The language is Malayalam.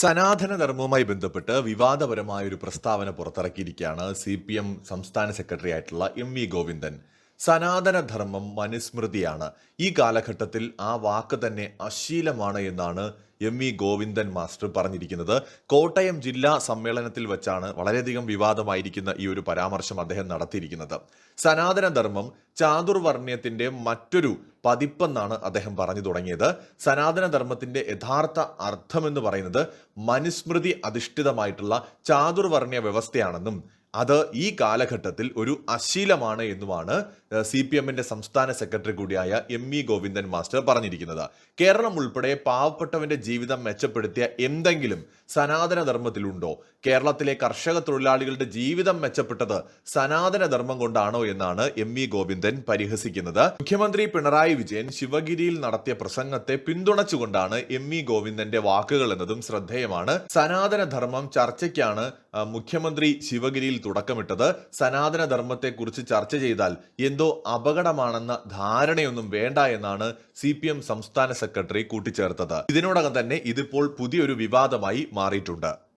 സനാതന ധർമ്മവുമായി ബന്ധപ്പെട്ട് വിവാദപരമായ ഒരു പ്രസ്താവന പുറത്തിറക്കിയിരിക്കുകയാണ് സി പി എം സംസ്ഥാന സെക്രട്ടറി ആയിട്ടുള്ള എം വി ഗോവിന്ദൻ. സനാതന ധർമ്മം മനുസ്മൃതിയാണ്. ഈ കാലഘട്ടത്തിൽ ആ വാക്ക് തന്നെ അശീലമാണ് എന്നാണ് എം വി ഗോവിന്ദൻ മാസ്റ്റർ പറഞ്ഞിരിക്കുന്നത്. കോട്ടയം ജില്ലാ സമ്മേളനത്തിൽ വെച്ചാണ് വളരെയധികം വിവാദമായിരിക്കുന്ന ഈ ഒരു പരാമർശം അദ്ദേഹം നടത്തിയിരിക്കുന്നത്. സനാതനധർമ്മം ചാതുർവർണ്യത്തിന്റെ മറ്റൊരു പതിപ്പെന്നാണ് അദ്ദേഹം പറഞ്ഞു തുടങ്ങിയത്. സനാതനധർമ്മത്തിന്റെ യഥാർത്ഥ അർത്ഥം എന്ന് പറയുന്നത് മനുസ്മൃതി അധിഷ്ഠിതമായിട്ടുള്ള ചാതുർവർണയ വ്യവസ്ഥയാണെന്നും അത് ഈ കാലഘട്ടത്തിൽ ഒരു അശീലമാണ് എന്നുമാണ് സി പി എമ്മിന്റെ സംസ്ഥാന സെക്രട്ടറി കൂടിയായ എം ഇ ഗോവിന്ദൻ മാസ്റ്റർ പറഞ്ഞിരിക്കുന്നത്. കേരളം ഉൾപ്പെടെ പാവപ്പെട്ടവന്റെ ജീവിതം മെച്ചപ്പെടുത്തിയ എന്തെങ്കിലും സനാതന ധർമ്മത്തിലുണ്ടോ കേരളത്തിലെ കർഷക തൊഴിലാളികളുടെ ജീവിതം മെച്ചപ്പെട്ടത് സനാതന ധർമ്മം കൊണ്ടാണോ എന്നാണ് എം ഇ ഗോവിന്ദൻ പരിഹസിക്കുന്നത്. മുഖ്യമന്ത്രി പിണറായി വിജയൻ ശിവഗിരിയിൽ നടത്തിയ പ്രസംഗത്തെ പിന്തുണച്ചുകൊണ്ടാണ് എം ഇ ഗോവിന്ദന്റെ വാക്കുകൾ എന്നതും ശ്രദ്ധേയമാണ്. സനാതന ധർമ്മം ചർച്ചയ്ക്കാണ് മുഖ്യമന്ത്രി ശിവഗിരിയിൽ തുടക്കമിട്ടത് സനാതന ധർമ്മത്തെക്കുറിച്ച് ചർച്ച ചെയ്താൽ എന്തോ അപകടമാണെന്ന ധാരണയൊന്നും വേണ്ട എന്നാണ് സി പി എം സംസ്ഥാന സെക്രട്ടറി കൂട്ടിച്ചേർത്തത്. ഇതിനോടകം തന്നെ ഇതിപ്പോൾ പുതിയൊരു വിവാദമായി മാറിയിട്ടുണ്ട്.